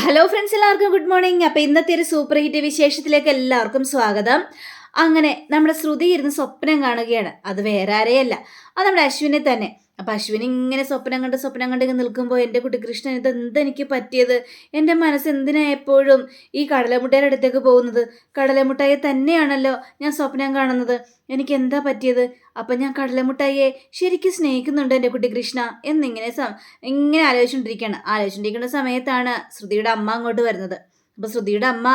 Hello friends എല്ലാവർക്കും good morning അപ്പോൾ ഇന്നത്തെ ഒരു സൂപ്പർ ഹിറ്റ് വിശേഷത്തിലേക്ക് എല്ലാവർക്കും സ്വാഗതം. അങ്ങനെ നമ്മുടെ ശ്രുതി ഇരുന്ന് സ്വപ്നം കാണുകയാണ്. അത് വേറെ ആരെയല്ല. അത് നമ്മുടെ അശ്വിനെ തന്നെ. അപ്പം അശ്വിൻ ഇങ്ങനെ സ്വപ്നം കണ്ട് സ്വപ്നം കണ്ട് നിൽക്കുമ്പോൾ എന്റെ കുട്ടി കൃഷ്ണൻ ഇത് എന്തെനിക്ക് പറ്റിയത്? എന്റെ മനസ്സ് എന്തിനാ എപ്പോഴും ഈ കടലമുട്ടയുടെ അടുത്തേക്ക് പോകുന്നത്? കടലമുട്ടായി തന്നെയാണല്ലോ ഞാൻ സ്വപ്നം കാണുന്നത്. എനിക്ക് എന്താ പറ്റിയത്? അപ്പം ഞാൻ കടലമുട്ടായിയെ ശരിക്കും സ്നേഹിക്കുന്നുണ്ട് എന്റെ കുട്ടി കൃഷ്ണ എന്നിങ്ങനെ സം ഇങ്ങനെ ആലോചിച്ചുകൊണ്ടിരിക്കുകയാണ് ആലോചിച്ചുകൊണ്ടിരിക്കുന്ന സമയത്താണ് ശ്രുതിയുടെ അമ്മ അങ്ങോട്ട് വരുന്നത്. അപ്പോൾ ശ്രുതിയുടെ അമ്മ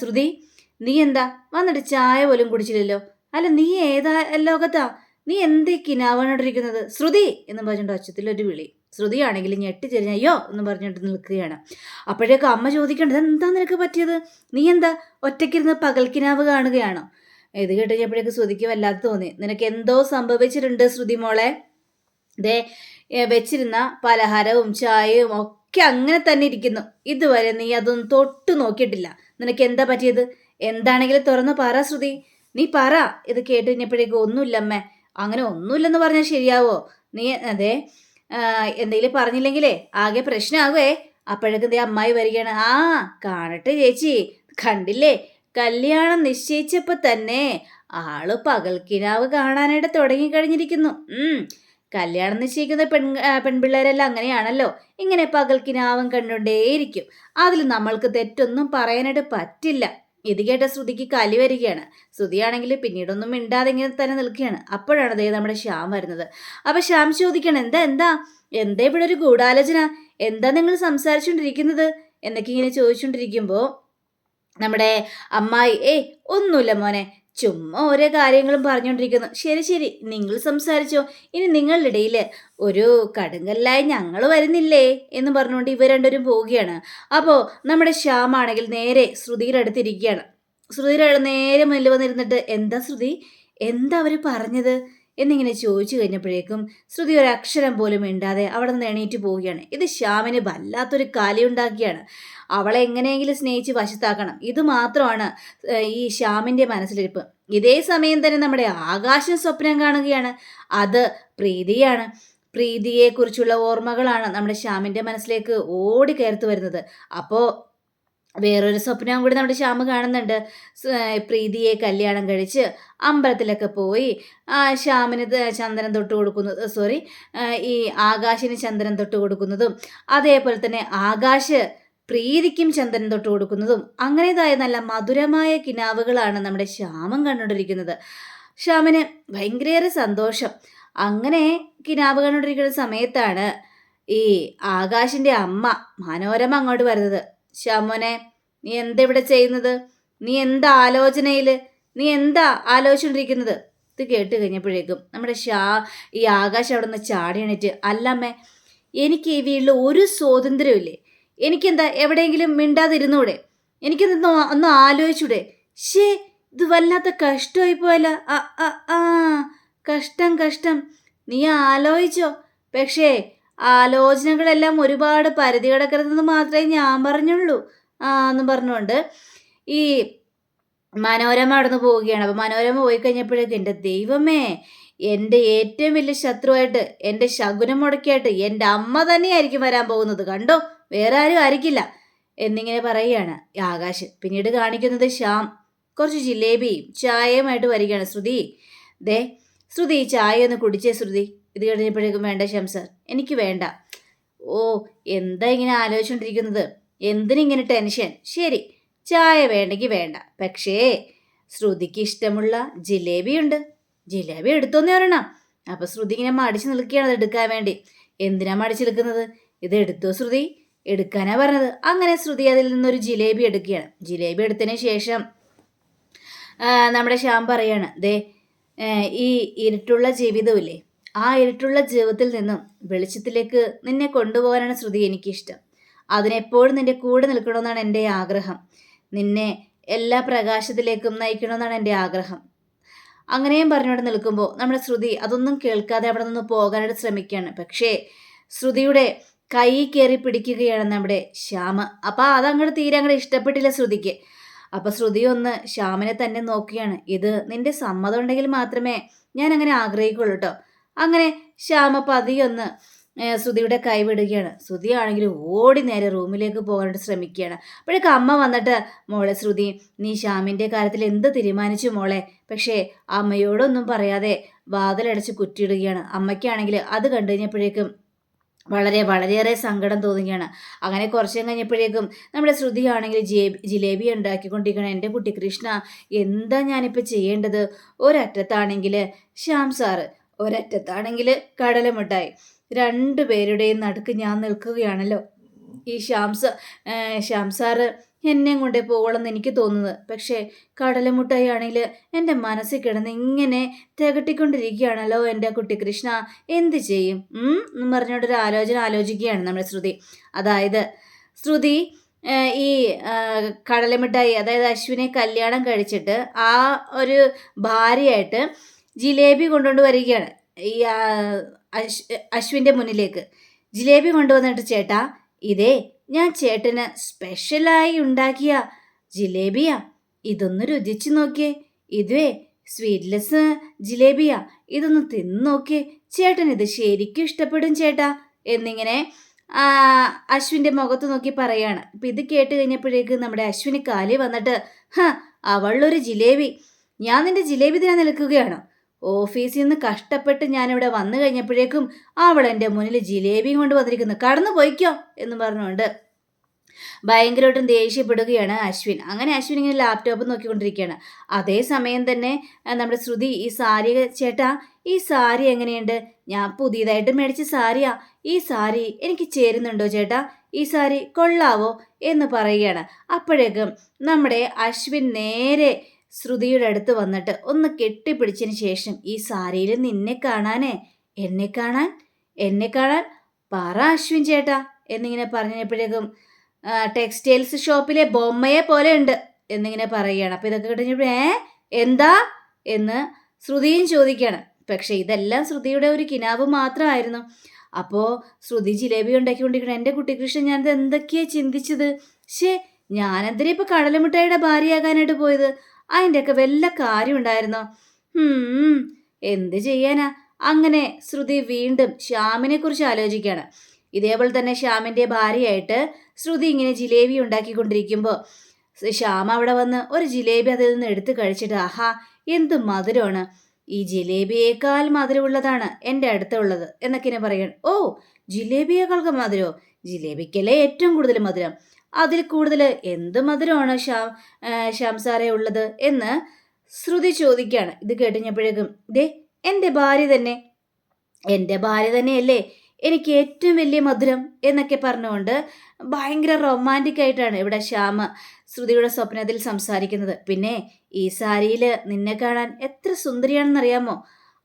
ശ്രുതി നീ എന്താ? വന്നിട്ട് ചായ പോലും കുടിച്ചില്ലല്ലോ. അല്ല നീ ഏതാ ലോകത്താ? നീ എന്തേ കിനാവാണോണ്ടിരിക്കുന്നത് ശ്രുതി! എന്ന് പറഞ്ഞിട്ട് അച്ഛത്തിലൊരു വിളി. ശ്രുതിയാണെങ്കിൽ ഞെട്ടിച്ചെരിഞ്ഞ അയ്യോ എന്ന് പറഞ്ഞിട്ട് നിൽക്കുകയാണ്. അപ്പോഴേക്കും അമ്മ ചോദിക്കേണ്ടത് എന്താ നിനക്ക് പറ്റിയത്? നീ എന്താ ഒറ്റയ്ക്കിരുന്ന് പകൽക്കിനാവ് കാണുകയാണോ? ഇത് കേട്ട് കഴിഞ്ഞപ്പോഴേക്ക് ശ്രുതിക്ക് വല്ലാതെ തോന്നി. നിനക്ക് എന്തോ സംഭവിച്ചിട്ടുണ്ട് ശ്രുതി മോളെ? ദേ വെച്ചിരുന്ന പലഹാരവും ചായയും ഒക്കെ അങ്ങനെ തന്നെ ഇരിക്കുന്നു. ഇതുവരെ നീ അതൊന്നും തൊട്ട് നോക്കിയിട്ടില്ല. നിനക്ക് എന്താ പറ്റിയത്? എന്താണെങ്കിലും തുറന്ന് പറ ശ്രുതി. നീ പറ. ഇത് കേട്ട് കഴിഞ്ഞപ്പോഴേക്കും ഒന്നുമില്ലമ്മേ അങ്ങനെ ഒന്നുമില്ലെന്ന് പറഞ്ഞാൽ ശരിയാവോ? നീ അതെ എന്തെങ്കിലും പറഞ്ഞില്ലെങ്കിലേ ആകെ പ്രശ്നമാകുവേ അപ്പോഴേക്കും ദേ അമ്മായി വരികയാണ്. ആ കാണട്ടെ ചേച്ചി. കണ്ടില്ലേ? കല്യാണം നിശ്ചയിച്ചപ്പോൾ തന്നെ ആൾ പകൽക്കിനാവ് കാണാനായിട്ട് തുടങ്ങിക്കഴിഞ്ഞിരിക്കുന്നു. കല്യാണം നിശ്ചയിക്കുന്ന പെൺ പെൺപിള്ളേരെല്ലാം അങ്ങനെയാണല്ലോ. ഇങ്ങനെ പകൽക്കിനാവും കണ്ടുകൊണ്ടേയിരിക്കും. അതിൽ നമ്മൾക്ക് തെറ്റൊന്നും പറയാനായിട്ട് പറ്റില്ല. ഇത് കേട്ട ശ്രുതിക്ക് കലി വരികയാണ്. ശ്രുതിയാണെങ്കിൽ പിന്നീടൊന്നും മിണ്ടാതെ ഇങ്ങനെ തന്നെ നിൽക്കുകയാണ്. അപ്പോഴാണ് ദേ നമ്മുടെ ശ്യാം വരുന്നത്. അപ്പൊ ശ്യാം ചോദിക്കണം എന്താ എന്താ? എന്താ ഇവിടെ ഒരു ഗൂഢാലോചന? എന്താ നിങ്ങൾ സംസാരിച്ചുകൊണ്ടിരിക്കുന്നത്? എന്നൊക്കെ ഇങ്ങനെ ചോദിച്ചുകൊണ്ടിരിക്കുമ്പോൾ നമ്മുടെ അമ്മായി ഏയ് ഒന്നുമില്ല മോനെ. ചുമ്മാ ഓരോ കാര്യങ്ങളും പറഞ്ഞുകൊണ്ടിരിക്കുന്നു ശരി ശരി. നിങ്ങൾ സംസാരിച്ചോ. ഇനി നിങ്ങളുടെ ഇടയിൽ ഒരു കടുങ്കല്ലായി ഞങ്ങൾ വരുന്നില്ലേ എന്ന് പറഞ്ഞുകൊണ്ട് ഇവർ രണ്ടുപേരും പോവുകയാണ്. അപ്പോൾ നമ്മുടെ ശ്യാമാണെങ്കിൽ നേരെ ശ്രുതിയുടെ അടുത്തിരിക്കുകയാണ്. ശ്രുതിയുടെ നേരെ മുന്നിൽ വന്നിരുന്നിട്ട് എന്താ ശ്രുതി? എന്താ അവർ പറഞ്ഞത്? എന്നിങ്ങനെ ചോദിച്ചു കഴിഞ്ഞപ്പോഴേക്കും ശ്രുതി ഒരു അക്ഷരം പോലും ഇണ്ടാതെ അവിടെ നിന്ന് എണീറ്റ് പോവുകയാണ്. ഇത് ശ്യാമിന് വല്ലാത്തൊരു കലിയുണ്ടാക്കിയാണ്. അവളെ എങ്ങനെയെങ്കിലും സ്നേഹിച്ച് വശത്താക്കണം. ഇത് മാത്രമാണ് ഈ ശ്യാമിന്റെ മനസ്സിലിരിപ്പ്. ഇതേ സമയം തന്നെ നമ്മുടെ ആകാശം സ്വപ്നം കാണുകയാണ്. അത് പ്രീതിയാണ്. പ്രീതിയെക്കുറിച്ചുള്ള ഓർമ്മകളാണ് നമ്മുടെ ശ്യാമിന്റെ മനസ്സിലേക്ക് ഓടി കയർത്തു വരുന്നത്. അപ്പോൾ വേറൊരു സ്വപ്നം കൂടി നമ്മുടെ ശ്യാമ കാണുന്നുണ്ട്. പ്രീതിയെ കല്യാണം കഴിച്ച് അമ്പലത്തിലൊക്കെ പോയി. ശ്യാമിന് ചന്ദനം തൊട്ട് കൊടുക്കുന്നത് സോറി ഈ ആകാശിന് ചന്ദനം തൊട്ട് കൊടുക്കുന്നതും അതേപോലെ തന്നെ ആകാശ് പ്രീതിക്കും ചന്ദനം തൊട്ട് കൊടുക്കുന്നതും അങ്ങനേതായ നല്ല മധുരമായ കിനാവുകളാണ് നമ്മുടെ ശ്യാമം കണ്ടുകൊണ്ടിരിക്കുന്നത്. ശ്യാമിന് ഭയങ്കരേറെ സന്തോഷം. അങ്ങനെ കിനാവ് കണ്ടുകൊണ്ടിരിക്കുന്ന സമയത്താണ് ഈ ആകാശിന്റെ അമ്മ മനോരമ അങ്ങോട്ട് വരുന്നത്. ശ്യാമോനെ നീ എന്താ ഇവിടെ ചെയ്യുന്നത്? നീ എന്താ ആലോചനയിൽ നീ എന്താ ആലോചിച്ചുകൊണ്ടിരിക്കുന്നത് ഇത് കേട്ട് കഴിഞ്ഞപ്പോഴേക്കും നമ്മുടെ ഷാ ഈ ആകാശം അവിടെ നിന്ന് ചാടി എണീറ്റ് അല്ലമ്മേ എനിക്ക് ഈ വീട്ടിൽ ഒരു സ്വാതന്ത്ര്യമില്ലേ എനിക്കെന്താ എവിടെയെങ്കിലും മിണ്ടാതിരുന്നൂടെ? എനിക്കെന്താ ഒന്ന് ആലോചിച്ചൂടെ? ഷേ ഇത് വല്ലാത്ത കഷ്ടമായി പോയല്ല. ആ കഷ്ടം കഷ്ടം. നീ ആലോചിച്ചോ. പക്ഷേ ആലോചനകളെല്ലാം ഒരുപാട് പരിധി കിടക്കരുതെന്ന് മാത്രമേ ഞാൻ പറഞ്ഞുള്ളൂ. എന്ന് പറഞ്ഞുകൊണ്ട് ഈ മനോരമ അവിടെ നിന്ന് പോവുകയാണ്. അപ്പോൾ മനോരമ പോയി കഴിഞ്ഞപ്പോഴേക്കും എന്റെ ദൈവമേ എന്റെ ഏറ്റവും വലിയ ശത്രുവായിട്ട് എന്റെ ശകുനം മുടക്കിയായിട്ട് എന്റെ അമ്മ തന്നെയായിരിക്കും വരാൻ പോകുന്നത്. കണ്ടോ? വേറെ ആരും ആയിരിക്കില്ല. എന്നിങ്ങനെ പറയുകയാണ് ആകാശ്. പിന്നീട് കാണിക്കുന്നത് ശ്യാം. കുറച്ച് ജിലേബിയും ചായയുമായിട്ട് വരികയാണ്. ശ്രുതി ദേ ശ്രുതി ചായ ഒന്ന് കുടിച്ചേ ശ്രുതി. ഇത് കഴിഞ്ഞപ്പോഴേക്കും വേണ്ട ഷംസർ എനിക്ക് വേണ്ട. ഓ എന്താ ഇങ്ങനെ ആലോചിച്ചുകൊണ്ടിരിക്കുന്നത് എന്തിനിങ്ങനെ ടെൻഷൻ? ശരി ചായ വേണ്ടെങ്കിൽ വേണ്ട. പക്ഷേ ശ്രുതിക്ക് ഇഷ്ടമുള്ള ജിലേബിയുണ്ട് ജിലേബി എടുത്തോന്ന് പറയണം അപ്പം ശ്രുതി ഇങ്ങനെ മടിച്ചു നിൽക്കുകയാണ് എടുക്കാൻ വേണ്ടി. എന്തിനാ മടിച്ചു നിൽക്കുന്നത്? ഇത് എടുത്തോ ശ്രുതി? എടുക്കാനാ പറഞ്ഞത്. അങ്ങനെ ശ്രുതി അതിൽ നിന്നൊരു ജിലേബി എടുക്കുകയാണ്. ജിലേബി എടുത്തതിന് ശേഷം നമ്മുടെ ശ്യാം പറയാണ് ദേ ഈ ഇരുട്ടുള്ള ജീവിതമില്ലേ ആ ഇരുട്ടുള്ള ജീവിതത്തിൽ നിന്നും വെളിച്ചത്തിലേക്ക് നിന്നെ കൊണ്ടുപോകാനാണ് ശ്രുതി എനിക്കിഷ്ടം. അതിനെപ്പോഴും നിന്റെ കൂടെ നിൽക്കണമെന്നാണ് എന്റെ ആഗ്രഹം. നിന്നെ എല്ലാ പ്രകാശത്തിലേക്കും നയിക്കണമെന്നാണ് എന്റെ ആഗ്രഹം. അങ്ങനെയും പറഞ്ഞുകൊണ്ട് നിൽക്കുമ്പോൾ നമ്മുടെ ശ്രുതി അതൊന്നും കേൾക്കാതെ അവിടെ നിന്ന് പോകാനായിട്ട് ശ്രമിക്കുകയാണ്. പക്ഷേ ശ്രുതിയുടെ കൈ കയറി പിടിക്കുകയാണ് നമ്മുടെ ശ്യാമ. അപ്പോൾ അതങ്ങോട്ട് തീരെ അങ്ങോട്ട് ഇഷ്ടപ്പെട്ടില്ല ശ്രുതിക്ക്. അപ്പോൾ ശ്രുതി ഒന്ന് ശ്യാമിനെ തന്നെ നോക്കുകയാണ്. ഇത് നിന്റെ സമ്മതം ഉണ്ടെങ്കിൽ മാത്രമേ ഞാൻ അങ്ങനെ ആഗ്രഹിക്കുള്ളൂ കേട്ടോ അങ്ങനെ ശ്യാമ പതിയൊന്ന് ശ്രുതിയുടെ കൈവിടുകയാണ്. ശ്രുതി ആണെങ്കിൽ ഓടി നേരെ റൂമിലേക്ക് പോകാനായിട്ട് ശ്രമിക്കുകയാണ്. അപ്പോഴേക്ക് അമ്മ വന്നിട്ട് മോളെ ശ്രുതി നീ ശ്യാമിന്റെ കാര്യത്തിൽ എന്ത് തീരുമാനിച്ചു മോളെ? പക്ഷേ അമ്മയോടൊന്നും പറയാതെ വാതിലടച്ച് കുറ്റിയിടുകയാണ്. അമ്മയ്ക്കാണെങ്കിൽ അത് കണ്ടു കഴിഞ്ഞപ്പോഴേക്കും വളരെ വളരെയേറെ സങ്കടം തോന്നുകയാണ്. അങ്ങനെ കുറച്ചും കഴിഞ്ഞപ്പോഴേക്കും നമ്മുടെ ശ്രുതിയാണെങ്കിൽ ജിലേബി ഉണ്ടാക്കിക്കൊണ്ടിരിക്കണം എന്റെ കുട്ടി കൃഷ്ണ എന്താ ഞാനിപ്പോൾ ചെയ്യേണ്ടത്? ഒരറ്റത്താണെങ്കിൽ ശ്യാം സാറ് ഒരറ്റത്താണെങ്കിൽ കടലമിഠായി രണ്ടു പേരുടെയും നടുക്ക് ഞാൻ നിൽക്കുകയാണല്ലോ. ഈ ശ്യാംസ ശ്യാംസാറ് എന്നെ കൊണ്ടേ പോകണമെന്ന് എനിക്ക് തോന്നുന്നത്. പക്ഷേ കടലമുട്ടായി ആണെങ്കിൽ എന്റെ മനസ്സിൽ കിടന്ന് ഇങ്ങനെ തികട്ടിക്കൊണ്ടിരിക്കുകയാണല്ലോ എന്റെ കുട്ടി കൃഷ്ണ. എന്ത് ചെയ്യും? എന്ന് പറഞ്ഞുകൊണ്ടൊരു ആലോചന ആലോചിക്കുകയാണ് നമ്മുടെ ശ്രുതി. അതായത് ശ്രുതി ഈ കടലമിഠായി അതായത് അശ്വിനെ കല്യാണം കഴിച്ചിട്ട് ആ ഒരു ഭാര്യയായിട്ട് ജിലേബി കൊണ്ടുകൊണ്ട് വരികയാണ്. ഈ അശ്വിന്റെ മുന്നിലേക്ക്. ജിലേബി കൊണ്ടുവന്നിട്ട് ചേട്ടാ ഇതേ ഞാൻ ചേട്ടന് സ്പെഷ്യലായി ഉണ്ടാക്കിയ ജിലേബിയാ. ഇതൊന്ന് രുചിച്ച് നോക്കിയേ. ഇതുവേ സ്വീറ്റ്ലെസ് ജിലേബിയാ. ഇതൊന്ന് തിന്ന് നോക്കിയേ. ചേട്ടൻ ഇത് ശരിക്കും ഇഷ്ടപ്പെടും ചേട്ടാ എന്നിങ്ങനെ അശ്വിന്റെ മുഖത്ത് നോക്കി പറയാണ്. അപ്പം ഇത് കേട്ട് കഴിഞ്ഞപ്പോഴേക്ക് നമ്മുടെ അശ്വിന് കാലി വന്നിട്ട് ഹ അവളൊരു ജിലേബി. ഞാൻ നിന്റെ ജിലേബി തന്നെ നിൽക്കുകയാണോ? ഓഫീസിൽ നിന്ന് കഷ്ടപ്പെട്ട് ഞാനിവിടെ വന്നു കഴിഞ്ഞപ്പോഴേക്കും അവൾ എന്റെ മുന്നിൽ ജിലേബിയും കൊണ്ട് വന്നിരിക്കുന്നു. കടന്നു പോയിക്കോ എന്ന് പറഞ്ഞുകൊണ്ട് ഭയങ്കരമായിട്ടും ദേഷ്യപ്പെടുകയാണ് അശ്വിൻ. അങ്ങനെ അശ്വിൻ ഇങ്ങനെ ലാപ്ടോപ്പ് നോക്കിക്കൊണ്ടിരിക്കുകയാണ്. അതേസമയം തന്നെ നമ്മുടെ ശ്രുതി ഈ സാരി ചേട്ടാ ഈ സാരി എങ്ങനെയുണ്ട്? ഞാൻ പുതിയതായിട്ട് മേടിച്ച സാരിയാ. ഈ സാരി എനിക്ക് ചേരുന്നുണ്ടോ ചേട്ടാ? ഈ സാരി കൊള്ളാവോ എന്ന് പറയുകയാണ്. അപ്പോഴേക്കും നമ്മുടെ അശ്വിൻ നേരെ ശ്രുതിയുടെ അടുത്ത് വന്നിട്ട് ഒന്ന് കെട്ടിപ്പിടിച്ചതിന് ശേഷം ഈ സാരിയിൽ നിന്നെ കാണാനേ എന്നെ കാണാൻ എന്നെ കാണാൻ പറ അശ്വിൻ ചേട്ടാ എന്നിങ്ങനെ പറഞ്ഞപ്പോഴേക്കും ടെക്സ്റ്റൈൽസ് ഷോപ്പിലെ ബൊമ്മയെ പോലെ ഉണ്ട് എന്നിങ്ങനെ പറയുകയാണ്. അപ്പോൾ ഇതൊക്കെ ഏ എന്താ? എന്ന് ശ്രുതിയും ചോദിക്കുകയാണ്. പക്ഷെ ഇതെല്ലാം ശ്രുതിയുടെ ഒരു കിനാവ് മാത്രമായിരുന്നു. അപ്പോൾ ശ്രുതി ജിലേബി ഉണ്ടാക്കിക്കൊണ്ടിരിക്കണം എന്റെ കുട്ടികൃഷ്ണൻ ഞാനത് എന്തൊക്കെയാണ് ചിന്തിച്ചത്? ശേ ഞാനെന്തിനാ ഇപ്പോൾ കടലമിഠായിയുടെ ഭാര്യയാകാനായിട്ട് പോയത്? അതിന്റെയൊക്കെ വല്ല കാര്യം ഉണ്ടായിരുന്നോ? എന്ത് ചെയ്യാനാ? അങ്ങനെ ശ്രുതി വീണ്ടും ശ്യാമിനെ കുറിച്ച് ആലോചിക്കുകയാണ്. ഇതേപോലെ തന്നെ ശ്യാമിന്റെ ഭാര്യയായിട്ട് ശ്രുതി ഇങ്ങനെ ജിലേബി ഉണ്ടാക്കിക്കൊണ്ടിരിക്കുമ്പോൾ ശ്യാം അവിടെ വന്ന് ഒരു ജിലേബി അതിൽ നിന്ന് എടുത്ത് കഴിച്ചിട്ട് ആഹാ എന്ത് മധുരമാണ്. ഈ ജിലേബിയേക്കാൾ മധുരമുള്ളതാണ് എന്റെ അടുത്തുള്ളത് എന്നൊക്കെ ഇങ്ങനെ പറയണം ഓ ജിലേബിയേക്കാൾക്ക് മധുരമോ? ജിലേബിക്കല്ലേ ഏറ്റവും കൂടുതൽ മധുരം? അതിൽ കൂടുതൽ എന്ത് മധുരമാണ് ശ്യാം ശ്യാം ഉള്ളത് എന്ന് ശ്രുതി ചോദിക്കുകയാണ് ഇത് കേട്ടുകഴിഞ്ഞപ്പോഴേക്കും ദേ എന്റെ ഭാര്യ തന്നെ എന്റെ ഭാര്യ തന്നെയല്ലേ എനിക്ക് ഏറ്റവും വലിയ മധുരം എന്നൊക്കെ പറഞ്ഞുകൊണ്ട് ഭയങ്കര റൊമാന്റിക് ആയിട്ടാണ് ഇവിടെ ശ്യാമ ശ്രുതിയുടെ സ്വപ്നത്തിൽ സംസാരിക്കുന്നത്. പിന്നെ ഈ സാരിയിൽ നിന്നെ കാണാൻ എത്ര സുന്ദരിയാണെന്നറിയാമോ?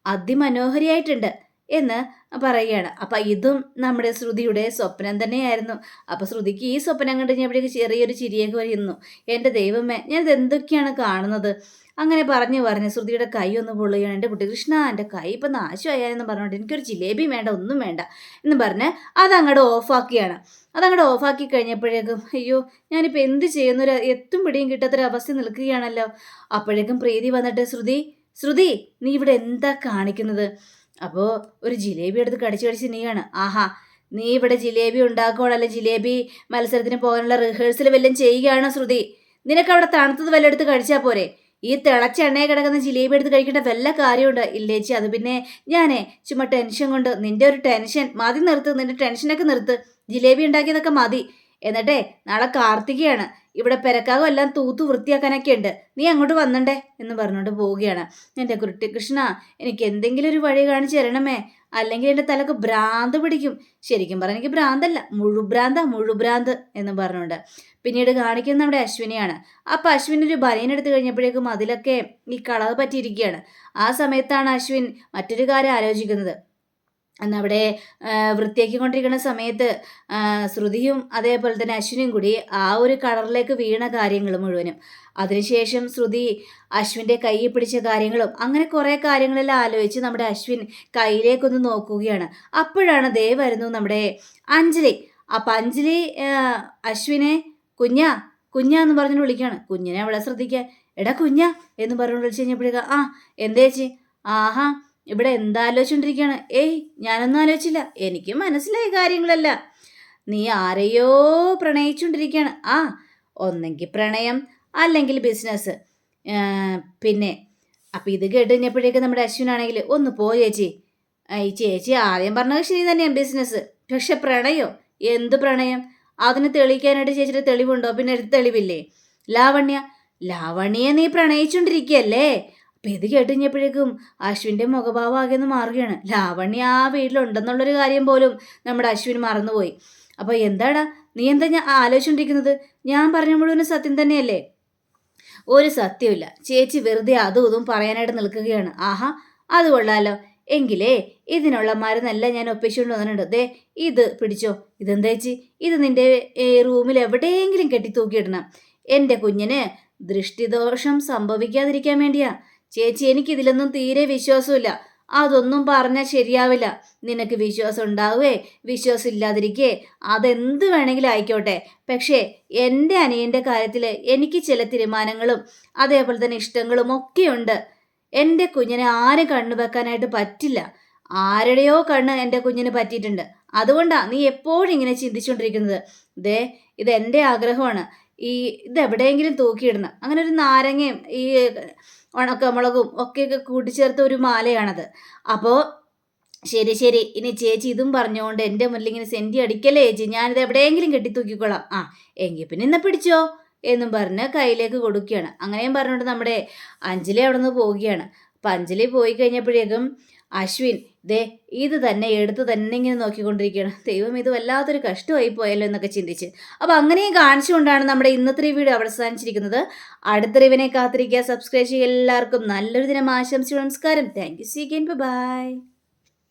അതിമനോഹരിയായിട്ടുണ്ട് എന്ന് പറയുകയാണ്. അപ്പം ഇതും നമ്മുടെ ശ്രുതിയുടെ സ്വപ്നം തന്നെയായിരുന്നു. അപ്പം ശ്രുതിക്ക് ഈ സ്വപ്നം കണ്ടു കഴിഞ്ഞപ്പോഴേക്ക് ചെറിയൊരു ചിരിയൊക്കെ വരുന്നു. എന്റെ ദൈവമേ ഞാനിത് എന്തൊക്കെയാണ് കാണുന്നത്? അങ്ങനെ പറഞ്ഞു പറഞ്ഞു ശ്രുതിയുടെ കൈ ഒന്ന് പൊള്ളുകയാണ്. എന്റെ കുട്ടി കൃഷ്ണ എന്റെ കൈ ഇപ്പം നാശമായാലെന്ന് പറഞ്ഞുകൊണ്ട് എനിക്കൊരു ജിലേബി വേണ്ട ഒന്നും വേണ്ട എന്ന് പറഞ്ഞ് അതങ്ങോട്ട് ഓഫാക്കിയാണ്. അതങ്ങോട്ട് ഓഫാക്കി കഴിഞ്ഞപ്പോഴേക്കും അയ്യോ ഞാനിപ്പോൾ എന്ത് ചെയ്യുന്നൊരു എത്തും പിടിയും കിട്ടാത്തൊരവസ്ഥ നിൽക്കുകയാണല്ലോ. അപ്പോഴേക്കും പ്രീതി വന്നിട്ട് ശ്രുതി ശ്രുതി നീ ഇവിടെ എന്താ കാണിക്കുന്നത്? അപ്പോൾ ഒരു ജിലേബി എടുത്ത് കടിച്ചു കടിച്ച് നീയാണ്. ആഹാ നീ ഇവിടെ ജിലേബി ഉണ്ടാക്കുകയാണല്ലോ ജിലേബി മത്സരത്തിന് പോകാനുള്ള റിഹേഴ്സൽ വല്ലതും ചെയ്യുകയാണോ ശ്രുതി? നിനക്ക് അവിടെ തണുത്തത് വല്ല എടുത്ത് കഴിച്ചാൽ പോരെ? ഈ തിളച്ച എണ്ണയെ കിടക്കുന്ന ജിലേബി എടുത്ത് കഴിക്കേണ്ട വല്ല കാര്യമുണ്ട്? ഇല്ലേച്ചി അത് പിന്നെ ഞാനേ ചുമ്മാ ടെൻഷൻ കൊണ്ട് നിന്റെ ഒരു ടെൻഷൻ മതി നിർത്ത് നിന്റെ ടെൻഷനൊക്കെ നിർത്ത്. ജിലേബി ഉണ്ടാക്കിയതൊക്കെ മതി. എന്നിട്ടേ നാളെ കാർത്തികയാണ്. ഇവിടെ പെരക്കാകും എല്ലാം തൂത്ത് വൃത്തിയാക്കാനൊക്കെ ഉണ്ട് നീ അങ്ങോട്ട് വന്നണ്ടേ? എന്ന് പറഞ്ഞുകൊണ്ട് പോവുകയാണ്. എന്റെ കുരുട്ടി കൃഷ്ണ എനിക്ക് എന്തെങ്കിലും ഒരു വഴി കാണിച്ചു തരണമേ? അല്ലെങ്കിൽ എന്റെ തലക്ക് ഭ്രാന്ത് പിടിക്കും. ശരിക്കും പറഞ്ഞാൽ എനിക്ക് ഭ്രാന്തല്ല. മുഴുഭ്രാന്ത മുഴുഭ്രാന്ത് എന്ന് പറഞ്ഞുകൊണ്ട്. പിന്നീട് കാണിക്കുന്നത് നമ്മുടെ അശ്വിനിയാണ്. അപ്പം അശ്വിൻ ഒരു ബലയനെടുത്ത് കഴിഞ്ഞപ്പോഴേക്കും അതിലൊക്കെ ഈ കളവ് പറ്റിയിരിക്കുകയാണ്. ആ സമയത്താണ് അശ്വിൻ മറ്റൊരു കാര്യം ആലോചിക്കുന്നത്. അന്ന് അവിടെ കൊണ്ടിരിക്കുന്ന വൃത്തിയാക്കിക്കൊണ്ടിരിക്കുന്ന സമയത്ത് ശ്രുതിയും അതേപോലെ തന്നെ അശ്വിനും കൂടി ആ ഒരു കളറിലേക്ക് വീണ കാര്യങ്ങൾ മുഴുവനും. അതിനുശേഷം ശ്രുതി അശ്വിന്റെ കൈ പിടിച്ച കാര്യങ്ങളും അങ്ങനെ കുറേ കാര്യങ്ങളെല്ലാം ആലോചിച്ച് നമ്മുടെ അശ്വിൻ കയ്യിലേക്കൊന്ന് നോക്കുകയാണ്. അപ്പോഴാണ് ദേ വരുന്നു നമ്മുടെ അഞ്ജലി. അപ്പം അഞ്ജലി അശ്വിനെ കുഞ്ഞാ കുഞ്ഞ എന്ന് പറഞ്ഞിട്ട് വിളിക്കുകയാണ്. കുഞ്ഞിനെ അവളെ ശ്രദ്ധിക്കുക എടാ കുഞ്ഞ എന്ന് പറഞ്ഞു വിളിച്ച് കഴിഞ്ഞപ്പോഴേക്ക് ആ എന്തേച്ചി ആഹാ ഇവിടെ എന്താ എന്താലോചിച്ചോണ്ടിരിക്കുകയാണ് ഏയ് ഞാനൊന്നും ആലോചിച്ചില്ല. എനിക്ക് മനസ്സിലായ കാര്യങ്ങളല്ല. നീ ആരെയോ പ്രണയിച്ചുകൊണ്ടിരിക്കുകയാണ് ആ ഒന്നെങ്കിൽ പ്രണയം അല്ലെങ്കിൽ ബിസിനസ്. പിന്നെ അപ്പം ഇത് കേട്ട് കഴിഞ്ഞപ്പോഴേക്കും നമ്മുടെ അശ്വിനാണെങ്കിൽ ഒന്ന് പോ ചേച്ചി. ഈ ചേച്ചി ആദ്യം പറഞ്ഞത് ശരി തന്നെയാണ് ബിസിനസ്. പക്ഷെ പ്രണയോ? എന്ത് പ്രണയം? അതിന് തെളിയിക്കാനായിട്ട് ചേച്ചിയുടെ തെളിവുണ്ടോ? പിന്നെ ഒരു തെളിവില്ലേ? ലാവണ്യ ലാവണ്യെ നീ പ്രണയിച്ചുകൊണ്ടിരിക്കുകയല്ലേ അപ്പം ഇത് കേട്ടുകഴിഞ്ഞപ്പോഴേക്കും അശ്വിന്റെ മുഖഭാവം ആകെ ഒന്ന് മാറുകയാണ്. ലാവണ്യ ആ വീട്ടിലുണ്ടെന്നുള്ളൊരു കാര്യം പോലും നമ്മുടെ അശ്വിൻ മറന്നുപോയി. അപ്പോൾ എന്താടാ നീ എന്താ ഞാൻ ആലോചിച്ചുകൊണ്ടിരിക്കുന്നത് ഞാൻ പറഞ്ഞ മുഴുവൻ സത്യം തന്നെയല്ലേ? ഒരു സത്യമില്ല ചേച്ചി വെറുതെ അതും ഇതും പറയാനായിട്ട് നിൽക്കുകയാണ്. ആഹാ അത് കൊള്ളാലോ. എങ്കിലേ ഇതിനുള്ള മരുന്നെല്ലാം ഞാൻ ഒപ്പിച്ചുകൊണ്ട് വന്നിട്ടുണ്ട്. ദേ ഇത് പിടിച്ചോ. ഇതെന്താ ചേച്ചി? ഇത് നിന്റെ റൂമിൽ എവിടെയെങ്കിലും കെട്ടി തൂക്കിയിടണം എന്റെ കുഞ്ഞിന് ദൃഷ്ടിദോഷം സംഭവിക്കാതിരിക്കാൻ വേണ്ടിയാ. ചേച്ചി എനിക്കിതിലൊന്നും തീരെ വിശ്വാസമില്ല. അതൊന്നും പറഞ്ഞാൽ ശരിയാവില്ല. നിനക്ക് വിശ്വാസം ഉണ്ടാവേ വിശ്വാസം ഇല്ലാതിരിക്കേ അതെന്ത് വേണമെങ്കിലും ആയിക്കോട്ടെ. പക്ഷേ എന്റെ അനിയന്റെ കാര്യത്തിൽ എനിക്ക് ചില തീരുമാനങ്ങളും അതേപോലെ തന്നെ ഇഷ്ടങ്ങളും ഒക്കെയുണ്ട്. എന്റെ കുഞ്ഞിനെ ആരും കണ്ണു വെക്കാനായിട്ട് പറ്റില്ല. ആരുടെയോ കണ്ണ് എന്റെ കുഞ്ഞിന് പറ്റിയിട്ടുണ്ട്. അതുകൊണ്ടാണ് നീ എപ്പോഴും ഇങ്ങനെ ചിന്തിച്ചുകൊണ്ടിരിക്കുന്നത് ദേ ഇത് എന്റെ ആഗ്രഹമാണ്. ഈ ഇത് എവിടെയെങ്കിലും തൂക്കിയിടണം അങ്ങനെ ഒരു നാരങ്ങയും ഈ ഉണക്കമുളകും ഒക്കെയൊക്കെ കൂട്ടിച്ചേർത്ത ഒരു മാലയാണത്. അപ്പോൾ ശരി ശരി. ഇനി ചേച്ചി ഇതും പറഞ്ഞുകൊണ്ട് എന്റെ മുന്നിൽ ഇങ്ങനെ സെന്റി അടിക്കല്ലേ ചേച്ചി? ഞാനിത് എവിടെയെങ്കിലും കെട്ടി തൂക്കിക്കോളാം ആ എങ്കിൽ പിന്നെ ഇന്ന് പിടിച്ചോ? എന്നും പറഞ്ഞ് കയ്യിലേക്ക് കൊടുക്കുകയാണ്. അങ്ങനെയും പറഞ്ഞുകൊണ്ട് നമ്മുടെ അഞ്ജലി അവിടെ നിന്ന് പോവുകയാണ്. അപ്പം അഞ്ജലി പോയി കഴിഞ്ഞപ്പോഴേക്കും അശ്വിൻ ദേ ഇത് തന്നെ എടുത്ത് തന്നെ ഇങ്ങനെ നോക്കിക്കൊണ്ടിരിക്കുകയാണ്. ദൈവം ഇത് വല്ലാത്തൊരു കഷ്ടമായി പോയല്ലോ എന്നൊക്കെ ചിന്തിച്ച്. അപ്പോൾ അങ്ങനെയും കാണിച്ചുകൊണ്ടാണ് നമ്മുടെ ഇന്നത്തെ വീഡിയോ അവസാനിച്ചിരിക്കുന്നത്. അടുത്ത റിവിനെ കാത്തിരിക്കുക. സബ്സ്ക്രൈബ് ചെയ്യുക എല്ലാവർക്കും. നല്ലൊരു ദിനം ആശംസിച്ചു. നമസ്കാരം. Thank you see again bye